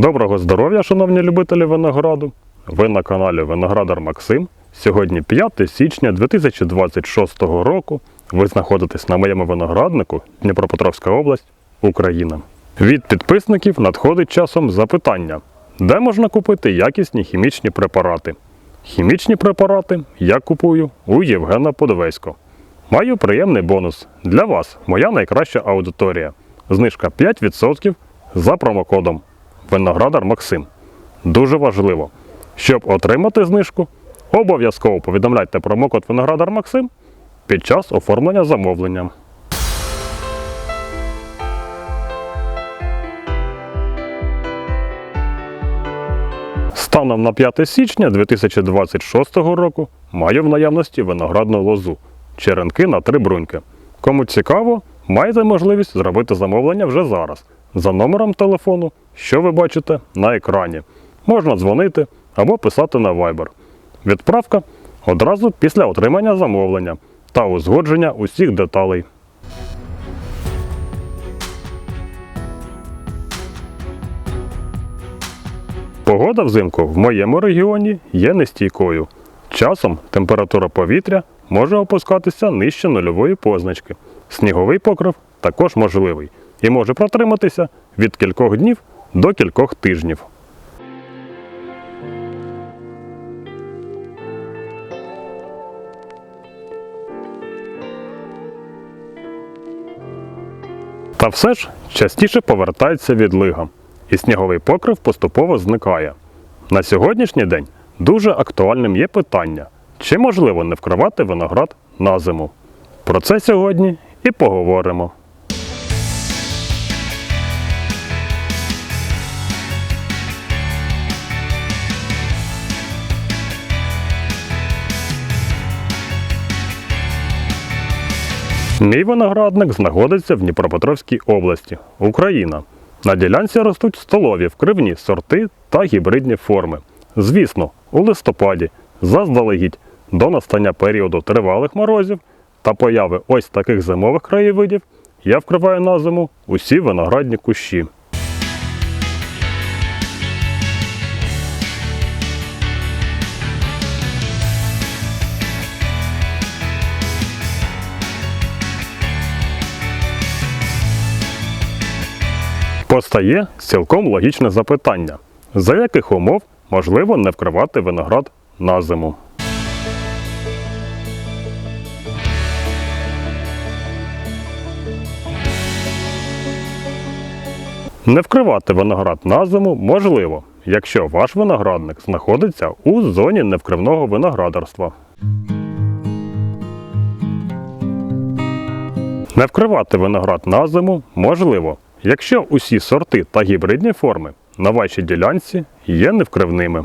Доброго здоров'я, шановні любителі винограду! Ви на каналі Виноградар Максим. Сьогодні 5 січня 2026 року. Ви знаходитесь на моєму винограднику Дніпропетровська область, Україна. Від підписників надходить часом запитання, де можна купити якісні хімічні препарати. Хімічні препарати я купую у Євгена Подовесько. Маю приємний бонус для вас, моя найкраща аудиторія. Знижка 5% за промокодом Виноградар Максим. Дуже важливо, щоб отримати знижку, обов'язково повідомляйте промокод Виноградар Максим під час оформлення замовлення. Станом на 5 січня 2026 року маю в наявності виноградну лозу черенки на три бруньки. Кому цікаво, маєте можливість зробити замовлення вже зараз за номером телефону, що ви бачите на екрані. Можна дзвонити або писати на Viber. Відправка одразу після отримання замовлення та узгодження усіх деталей. Погода взимку в моєму регіоні є нестійкою. Часом температура повітря може опускатися нижче нульової позначки. Сніговий покрив також можливий і може протриматися від кількох днів до кількох тижнів. Та все ж частіше повертається відлига, і сніговий покрив поступово зникає. На сьогоднішній день дуже актуальним є питання, чи можливо не вкривати виноград на зиму. Про це сьогодні і поговоримо. Мій виноградник знаходиться в Дніпропетровській області, Україна. На ділянці ростуть столові вкривні сорти та гібридні форми. Звісно, у листопаді, заздалегідь, до настання періоду тривалих морозів та появи ось таких зимових краєвидів, я вкриваю на зиму усі виноградні кущі. Постає цілком логічне запитання, за яких умов можливо не вкривати виноград на зиму. Не вкривати виноград на зиму можливо, якщо ваш виноградник знаходиться у зоні невкривного виноградарства. Не вкривати виноград на зиму можливо, якщо усі сорти та гібридні форми на вашій ділянці є невкривними.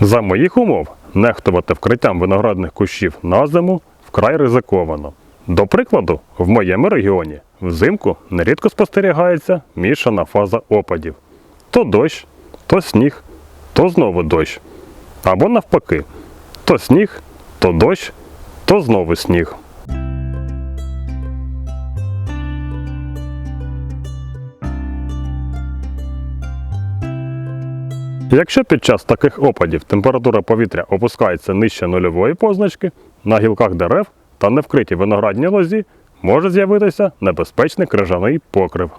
За моїх умов нехтувати вкриттям виноградних кущів на зиму вкрай ризиковано. До прикладу, в моєму регіоні взимку нерідко спостерігається мішана фаза опадів: то дощ, то сніг, то знову дощ. Або навпаки, то сніг, то дощ, то знову сніг. Якщо під час таких опадів температура повітря опускається нижче нульової позначки, на гілках дерев та невкритій виноградній лозі може з'явитися небезпечний крижаний покрив.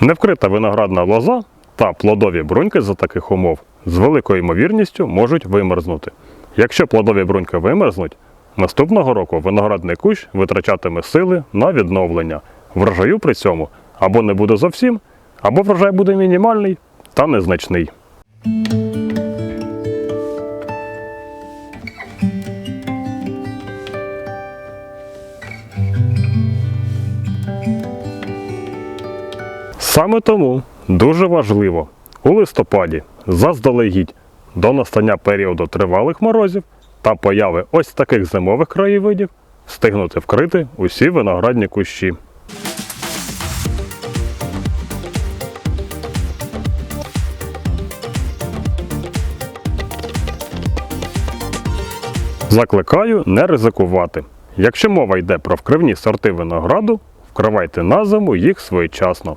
Невкрита виноградна лоза та плодові бруньки за таких умов з великою ймовірністю можуть вимерзнути. Якщо плодові бруньки вимерзнуть, наступного року виноградний кущ витрачатиме сили на відновлення. Врожаю при цьому або не буде зовсім, або врожай буде мінімальний та незначний. Саме тому дуже важливо у листопаді заздалегідь до настання періоду тривалих морозів та появи ось таких зимових краєвидів встигнути вкрити усі виноградні кущі. Закликаю не ризикувати. Якщо мова йде про вкривні сорти винограду, вкривайте на зиму їх своєчасно.